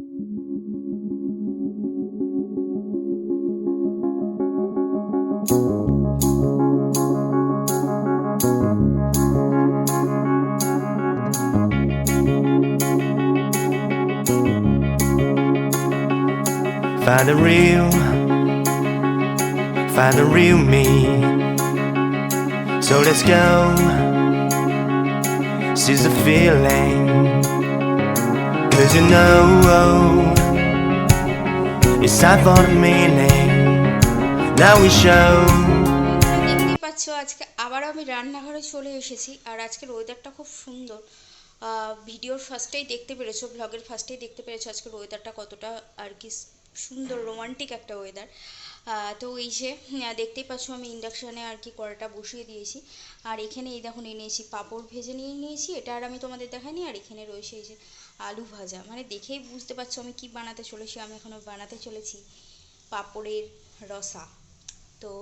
Find the real, find the real me. So let's go, seize the feeling. Cause you know it's time for meaning. Now we show. দেখতেই পাচ্ছ, আজকে আবারও আমি রান্নাঘরে চলে এসেছি, আর আজকের ওয়েদারটা খুব সুন্দর ভিডিওর ফার্স্টেই দেখতে পেরেছ ব্লগের ফার্স্টেই দেখতে পেরেছ আজকের ওয়েদারটা কতটা আর কি সুন্দর রোমান্টিক একটা ওয়েদার তো এই যে দেখতেই পাচ্ছ আমি ইন্ডাকশানে আর কি কড়াটা বসিয়ে দিয়েছি আর এখানে এই দেখো নিয়ে নিয়েছি পাঁপড় ভেজে নিয়ে নিয়েছি, এটা আর আমি তোমাদের দেখাইনি, আর এখানে রয়েছে এই যে আলু ভাজা। মানে দেখেই বুঝতে পারছ আমি কি বানাতে চলেছি, আমি এখনও বানাতে চলেছি পাঁপড়ের রসা। তো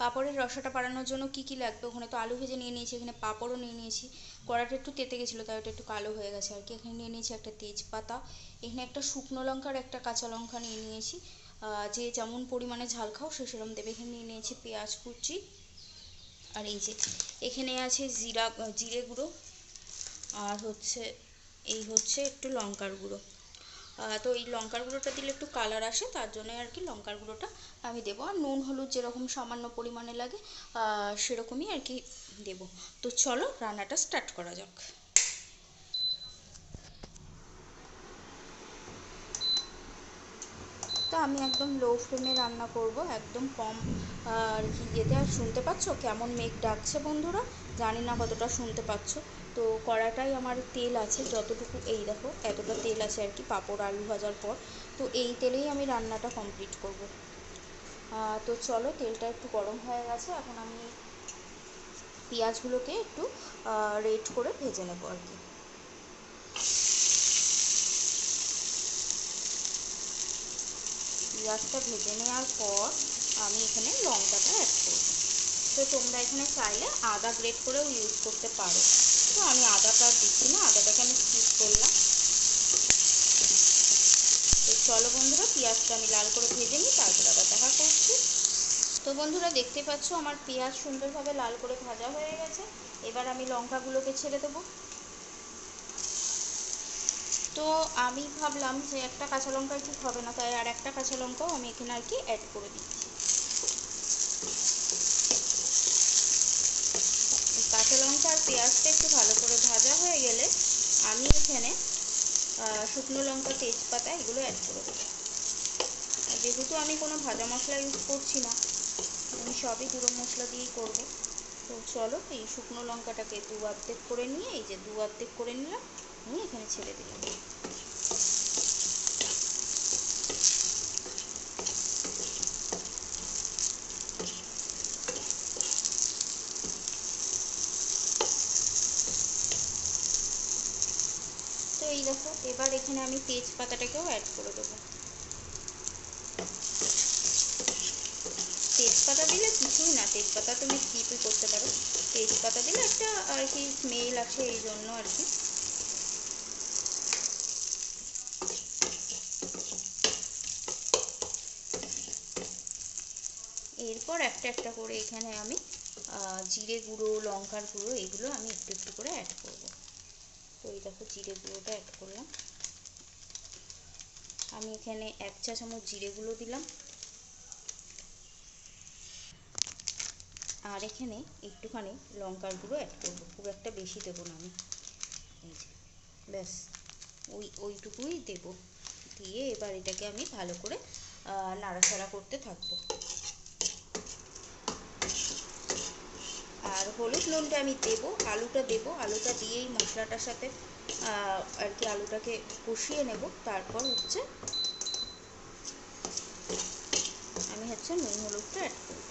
পাঁপড়ের রসাটা বাড়ানোর জন্য কি কি লাগবে? ওখানে তো আলু ভেজে নিয়ে নিয়েছি, এখানে পাঁপড়ও নিয়ে নিয়েছি। কড়াটা একটু তেতে গেছিল, তাই ওটা একটু কালো হয়ে গেছে আর কি। এখানে নিয়ে নিয়েছি একটা তেজপাতা, এখানে একটা শুকনো লঙ্কার একটা কাঁচা লঙ্কা নিয়ে নিয়েছি। যে যেমন পরিমাণে ঝাল খাও, সে সেরকম দেবে। এখানে নিয়ে নিয়েছি পেঁয়াজ কুচি আর এই যে, এখানে আছে জিরা, জিরে গুঁড়ো আর হচ্ছে এই হচ্ছে একটু লঙ্কার গুঁড়ো। তো এই লঙ্কার গুঁড়োটা দিলে একটু কালার আসে, তার জন্য আর কি লঙ্কার গুঁড়োটা আমি দেবো। আর নুন, হলুদ যেরকম সামান্য পরিমাণে লাগে সেরকমই আর কি দেবো। তো চলো রান্নাটা স্টার্ট করা যাক। তো আমি একদম লো ফ্লেমে রান্না করব, একদম কম, আর কি ইয়েতে। আর শুনতে পাচ্ছ কেমন মেঘ ডাকছে বন্ধুরা? জানি না কতটা শুনতে পাচ্ছ। তো কড়াটাই আমার তেল আছে, যতটুকু এই দেখো, এতটা তেল আছে আর কি, পাঁপড়, আলু ভাজার পর। তো এই তেলেই আমি রান্নাটা কমপ্লিট করব। তো চলো, তেলটা একটু গরম হয়ে গেছে, এখন আমি পেঁয়াজগুলোকে একটু রেড করে ভেজে নেব আর কি। পেঁয়াজটা ভেজে নেওয়ার পর আমি এখানে লঙ্কাটা অ্যাড করব। তো তোমরা এখানে চাইলে আদা গ্রেট করেও ইউজ করতে পারো। তো আমি আদাটা দিচ্ছি না, আদাটাকে আমি স্কিপ করলাম। তো চলো বন্ধুরা, পেঁয়াজটা আমি লাল করে ভেজে নিই, তারপর আবার দেখা করছি। তো বন্ধুরা, দেখতে পাচ্ছ আমার পেঁয়াজ সুন্দরভাবে লাল করে ভাজা হয়ে গেছে। এবার আমি লঙ্কাগুলোকে ছেড়ে দেবো। তো আমি ভাবলাম যে একটা কাঁচা লঙ্কায় ঠিক হবে না, তাই আর একটা কাঁচা লঙ্কাও আমি এখানে আর কি অ্যাড করে দিচ্ছি এই কাঁচা লঙ্কা আর পেঁয়াজটা একটু ভালো করে ভাজা হয়ে গেলে আমি এখানে শুকনো লঙ্কা, তেজপাতা এগুলো অ্যাড করে দেবো। যেহেতু আমি কোনো ভাজা মশলা ইউজ করছি না, আমি সবই গুঁড়ো মশলা দিয়েই করব। তো চলো এই শুকনো লঙ্কাটাকে দু অর্ধেক করে নিয়ে, এই যে দু অর্ধেক করে নিলাম, আমি এখানে ছেড়ে দিলাম। এই দেখো। এবার এখানে আমি তেজপাতাটাকেও অ্যাড করে দেবো। তেজপাতা দিলে কিছুই না। তেজপাতা তুমি স্কিপই করতে পারো। তেজপাতা দিলে একটা আর কি স্মেল আছে এই জন্য আর কি। এরপর একটা একটা করে এখানে আমি জিরে গুঁড়ো, লঙ্কার গুঁড়ো, এগুলো আমি একটু একটু করে অ্যাড করব। তো এই দেখো জিরে গুঁড়োটা অ্যাড করলাম। আমি এখানে এক চা চামচ জিরে গুঁড়ো দিলাম। আর এখানে একটুখানি লঙ্কার গুঁড়ো অ্যাড করব, খুব একটা বেশি দেবো না আমি। এই যে, ব্যাস, ওই, ওইটুকুই দেবো। দিয়ে এবার এটাকে আমি ভালো করে নাড়াচাড়া করতে থাকব। আর হলুদ নুনটা আমি দেবো, আলুটা দেবো, আলুটা দিয়েই মশলাটার সাথে আর কি আলুটাকে কষিয়ে নেব। তারপর হচ্ছে, আমি হচ্ছে নুন, হলুদটা অ্যাড করব।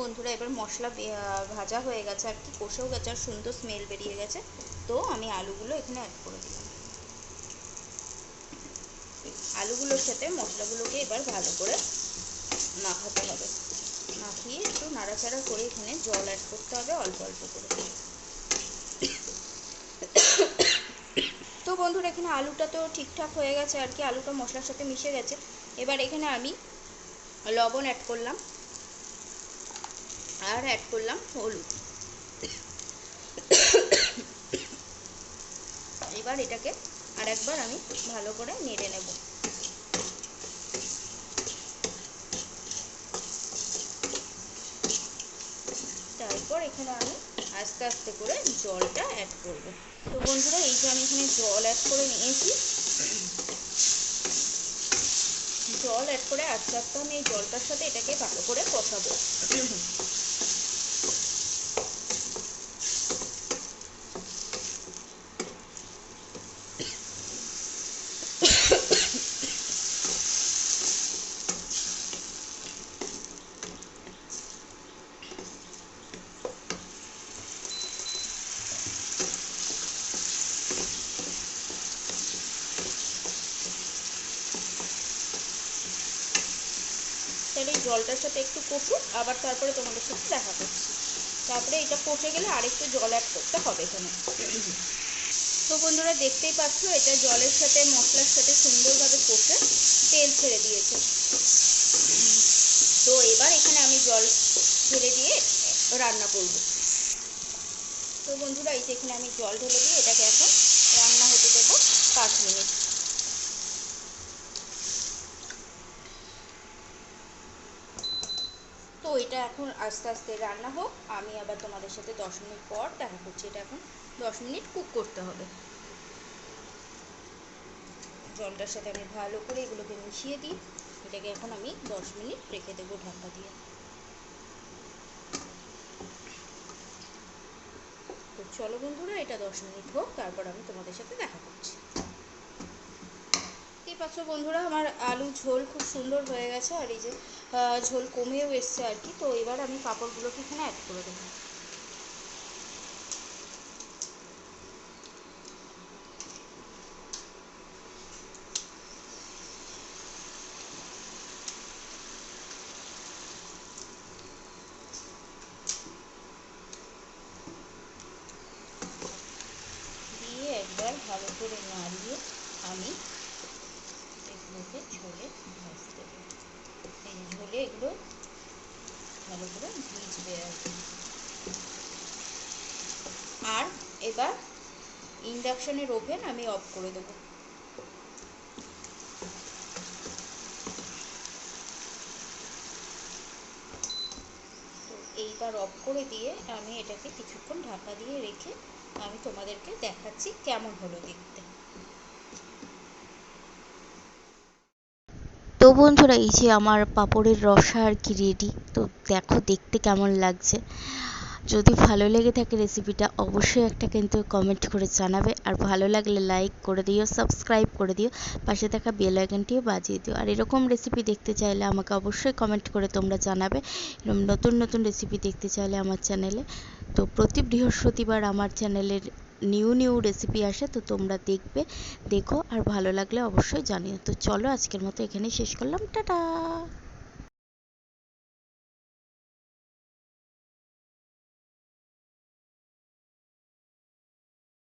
বন্ধুরা, এবার মশলা ভাজা হয়ে গেছে, আর কি কষেও গেছে, আর সুন্দর স্মেল বেরিয়ে গেছে। তো আমি আলুগুলো এখানে অ্যাড করে দিলাম। আলুগুলোর সাথে মশলাগুলোকে এবার ভালো করে মাখাতে হবে। মাখিয়ে একটু নাড়াচাড়া করে এখানে জল অ্যাড করতে হবে, অল্প অল্প করে। তো বন্ধুরা, এখানে আলুটা তো ঠিকঠাক হয়ে গেছে, আর কি আলুটা মশলার সাথে মিশে গেছে। এবার এখানে আমি লবণ অ্যাড করলাম। আর অ্যাড করলাম হলুদ। এবার এটাকে আর একবার আমি ভালো করে নেড়ে নেব। তারপর এখানে আমি আস্তে আস্তে করে জলটা অ্যাড করব। তো বন্ধুরা, এই যে আমি এখানে জল অ্যাড করে নিয়েছি। জল অ্যাড করে আস্তে আস্তে আমি এই জলটার সাথে এটাকে ভালো করে কষাবো। জলটার সাথে একটু কষুক, আবার তারপরে তোমাদের সাথে দেখা করছি। তারপরে এটা কষে গেলে আরেকটু জল অ্যাড করতে হবে এখানে। তো বন্ধুরা দেখতেই পাচ্ছ, এটা জলের সাথে, মশলার সাথে সুন্দরভাবে কষে তেল ছেড়ে দিয়েছে। তো এবার এখানে আমি জল ঢেলে দিয়ে রান্না করব। তো বন্ধুরা, এই যে এখানে আমি জল ঢেলে দিয়ে এটাকে এখন রান্না হতে দেবো পাঁচ মিনিট। তো এটা এখন আস্তে আস্তে রান্না হোক। আমি আবার তোমাদের সাথে দশ মিনিট পর দেখা করছি। এটা এখন দশ মিনিট কুক করতে হবে। জলটার সাথে আমি ভালো করে এগুলোকে মিশিয়ে দিই। এটাকে এখন আমি দশ মিনিট রেখে দেবো ঢাকা দিয়ে। তো চলো বন্ধুরা, এটা দশ মিনিট হোক, তারপর আমি তোমাদের সাথে দেখা করছি। পাচ্ছ বন্ধুরা, আমার আলু ঝোল খুব সুন্দর হয়ে গেছে আর এই যে ঝোল কমেও এসছে আর কি। তো এবার আমি পাঁপড়গুলোকে এখানে অ্যাড করে দেবো দিয়ে একবার ভালো করে নাড়িয়ে আমি এগুলোকে ঝোলে ভাজতে দেবো এই ঝোলে এগুলো ভালো করে ভিজবে আর কি আর এবার ইন্ডাকশনের ওভেন আমি অফ করে দেবো। এইবার অফ করে দিয়ে আমি এটাকে কিছুক্ষণ ঢাকা দিয়ে রেখে আমি তোমাদেরকে দেখাচ্ছি কেমন হলো দেখতে। তো বন্ধুরা, এই যে আমার পাঁপড়ের রসা আর কি রেডি তো দেখো দেখতে কেমন লাগছে। যদি ভালো লেগে থাকে রেসিপিটা অবশ্যই একটা কিন্তু কমেন্ট করে জানাবে। আর ভালো লাগলে লাইক করে দিও সাবস্ক্রাইব করে দিও, পাশে থাকা বেল আইকনটিও বাজিয়ে দিও। আর এরকম রেসিপি দেখতে চাইলে আমাকে অবশ্যই কমেন্ট করে তোমরা জানাবে। এরকম নতুন নতুন রেসিপি দেখতে চাইলে আমার চ্যানেলে তো প্রতি বৃহস্পতিবার আমার চ্যানেলের নিউ নিউ রেসিপি আসে, তো তোমরা দেখবে, দেখো, আর ভালো লাগলে অবশ্যই জানিও। তো চলো, আজকের মতো এখানেই শেষ করলাম। টাটা!